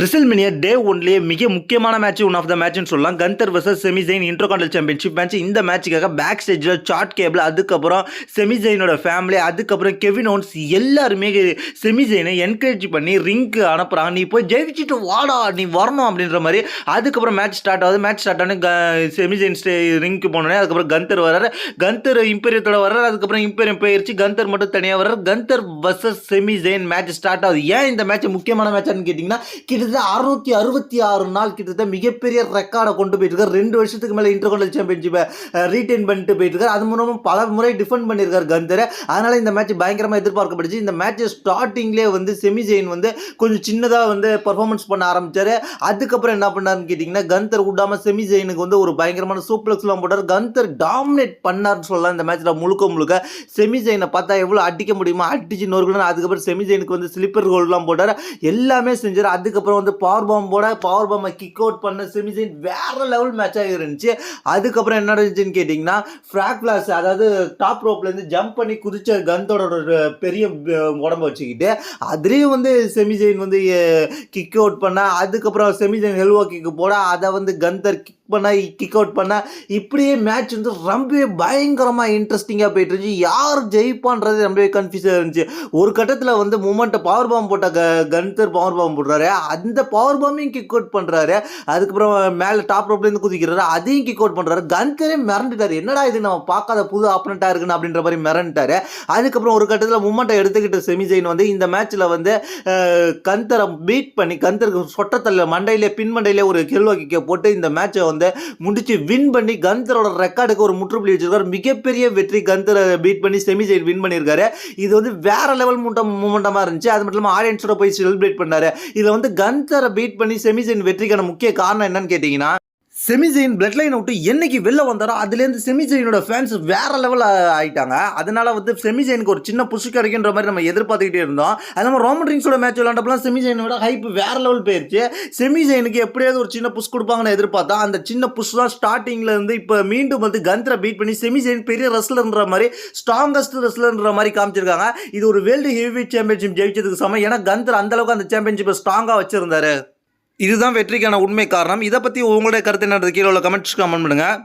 ரிசல்மினியா டே ஒன்லேயே மிக முக்கியமான மேட்ச் ஒன் ஆஃப் த மேட்ச்னு சொல்லலாம். Gunther versus Sami Zayn intercontinental championship match இந்த மேட்சுக்காக பேக் ஸ்டேஜில் சார்ட் கேபிள் அதுக்கப்புறம் செமிசைனோட ஃபேமிலி அதுக்கப்புறம் கெவின் ஓன்ஸ் எல்லாருமே செமிசைனை என்கரேஜ் பண்ணி ரிங்க்கு அனுப்புகிறாங்க நீ போய் ஜெயிச்சுட்டு வாடா நீ வரணும் அப்படின்ற மாதிரி. அதுக்கப்புறம் மேட்ச் ஸ்டார்ட் ஆகுது. மேட்ச் ஸ்டார்ட் ஆனு செமிசைன் ஸ்டே ரிங்க்கு போனோடனே அதுக்கப்புறம் கந்தர் வர்றாரு. கந்தர் இம்பீரியத்தோட வர்றாரு. அதுக்கப்புறம் இம்பீரியம் போயிருச்சு. கந்தர் மட்டும் தனியாக வர்றாரு. Gunther versus Sami Zayn match start ஆகுது. ஏன் இந்த மேட்ச் முக்கியமான மேட்ச்னு கேட்டிங்கன்னா கிட்டத்தட்ட அறுநூத்தி அறுபத்தி ஆறு நாள் கிட்டத்தட்ட மிகப்பெரிய ரெக்கார்டை கொண்டு போயிட்டுருக்காரு. ரெண்டு வருஷத்துக்கு மேலே இன்டர்கோண்டல் சாம்பியன்ஷிப்பை ரீட்டைன் பண்ணிட்டு போயிட்டுருக்காரு. அது மூலமாக பல முறை டிஃபெண்ட் பண்ணியிருக்காரு கந்தர். அதனால இந்த மேட்ச் பயங்கரமாக எதிர்பார்க்கப்படுச்சு. இந்த மேட்ச் ஸ்டார்டிங்லேயே வந்து செமிஜெயின் வந்து கொஞ்சம் சின்னதாக வந்து பர்ஃபார்மன்ஸ் பண்ண ஆரம்பிச்சாரு. அதுக்கப்புறம் என்ன பண்ணாருன்னு கேட்டிங்கன்னா கந்தர் விடாம செமிஜெயினுக்கு வந்து ஒரு பயங்கரமான சூப்ளெக்ஸ்லாம் போட்டார். கந்தர் டாமினேட் பண்ணார்னு சொல்லலாம் இந்த மேட்ச்சில் முழுக்க முழுக்க. செமிஜெயினை பார்த்தா எவ்வளோ அடிக்க முடியுமோ அடிச்சு நொறுக்கணும் அதுக்கப்புறம் செமிஜெயினுக்கு வந்து ஸ்லிப்பர் கோல்லாம் போட்டார். எல்லாமே செஞ்சார். அதுக்கப்புறம் வந்து பவர் பாம்போட பவர் பாம்பை கிக் அவுட் பண்ண செமிசைன் வேற லெவல் மேட்சாக இருந்துச்சு. அதுக்கப்புறம் என்ன நடந்துச்சுன்னு கேட்டிங்கன்னா ஃப்ராக் ஃபிளாஸ் அதாவது டாப் ரோப்லேருந்து ஜம்ப் பண்ணி குதிச்ச கந்தோட ஒரு பெரிய உடம்ப வச்சுக்கிட்டு அதுலேயும் வந்து செமிசைன் வந்து கிக் அவுட் பண்ண அதுக்கப்புறம் செமிசைன் ஹெல்வா கிக்கு போட அதை வந்து கந்தர் கிக் பண்ணால் கிக் அவுட் பண்ண இப்படியே மேட்ச் வந்து ரொம்பவே பயங்கரமாக இன்ட்ரெஸ்டிங்காக போயிட்டு இருந்துச்சு யார் ஜெயிப்பான்றது ரொம்பவே கன்ஃபியூஸாக இருந்துச்சு. ஒரு கட்டத்தில் வந்து மூமெண்ட்டை பவர் பாம்பு போட்ட க கன்தர் பவர் பாம்பு போடுறாரு. அந்த பவர் பாம்பையும் கிக் அவுட் பண்ணுறாரு அதுக்கப்புறம் மேலே டாப் ரோப்லேருந்து குதிக்கிறாரு. அதையும் கிக் அவுட் பண்ணுறாரு கன்தரே மிரண்டுட்டார். என்னடா இது? நம்ம பார்க்காத புது ஆப்பனண்ட்டாக இருக்குன்னு அப்படின்ற மாதிரி மிரண்டுட்டாரு. அதுக்கப்புறம் ஒரு கட்டத்தில் மூமெண்ட்டை எடுத்துக்கிட்ட செமிஜெயின் வந்து இந்த மேட்ச்சில் வந்து கந்தரை பீட் பண்ணி கந்தருக்கு சொட்டத்தில் மண்டையிலே பின் மண்டையிலே ஒரு கெல்வா கிக்கை போட்டு இந்த மேட்சை வந்து முடிச்சு வின் பண்ணி கந்தரோட ரெக்கார்டுக்கு ஒரு முற்றுப்புள்ளி வச்சிருக்காரு மிகப்பெரிய வெற்றி கந்தரை பீட் பண்ணி செமி சைட் வின் பண்ணியிருக்காரு. இது வந்து வேற லெவல் மூட்டம் மூமெண்டமாக இருந்துச்சு. அது மட்டும் இல்லாமல் ஆடியன்ஸோட போய் செலிப்ரேட் பண்ணாரு. இதில் வந்து கந்தரை பீட் பண்ணி செமி சைட் வெற்றிக்கான முக்கிய காரணம் என்னன்னு கேட்டிங்கன்னா செமிஜெயின் பிளட் லைன் விட்டு என்னைக்கு வெளில வந்தாரோ அதுலேருந்து செமிஜெயினோட ஃபேன்ஸ் வேற லெவல் ஆகிட்டாங்க அதனால் வந்து செமிஜெயினுக்கு ஒரு சின்ன புஷ் கிடைக்குன்ற மாதிரி நம்ம எதிர்பார்த்துக்கிட்டே இருந்தோம். அது நம்ம ரோமன் ரிங்ஸோட மேட்ச் விளாண்டப்பலாம் செமிஜெயினோட ஹைப் வேற லெவல் போயிடுச்சு செமிஜெயினுக்கு எப்படியாவது ஒரு சின்ன புஷ் கொடுப்பாங்கன்னு எதிர்பார்த்தா அந்த சின்ன புஷ் தான் ஸ்டார்டிங்லேருந்து இப்போ மீண்டும் வந்து கந்தரை பீட் பண்ணி செமிஜெயின் பெரிய ரெஸ்லர்ன்ற மாதிரி ஸ்ட்ராங்கஸ்ட் ரெஸ்லர்ன்ற மாதிரி காமிச்சிருக்காங்க. இது ஒரு வேர்ல்டு ஹெவி சாம்பியன்ஷிப் ஜெயிச்சதுக்கு சமம். ஏன்னா கந்தர் அந்த அளவுக்கு அந்த சாம்பியன்ஷிப்பை ஸ்ட்ராங்காக வச்சுருந்தாரு. இதுதான் வெற்றிக்கான உண்மை காரணம். இதை பற்றி உங்களுடைய கருத்து என்னன்றது கீழே உள்ள கமெண்ட்ஸ் கமெண்ட் பண்ணுங்கள்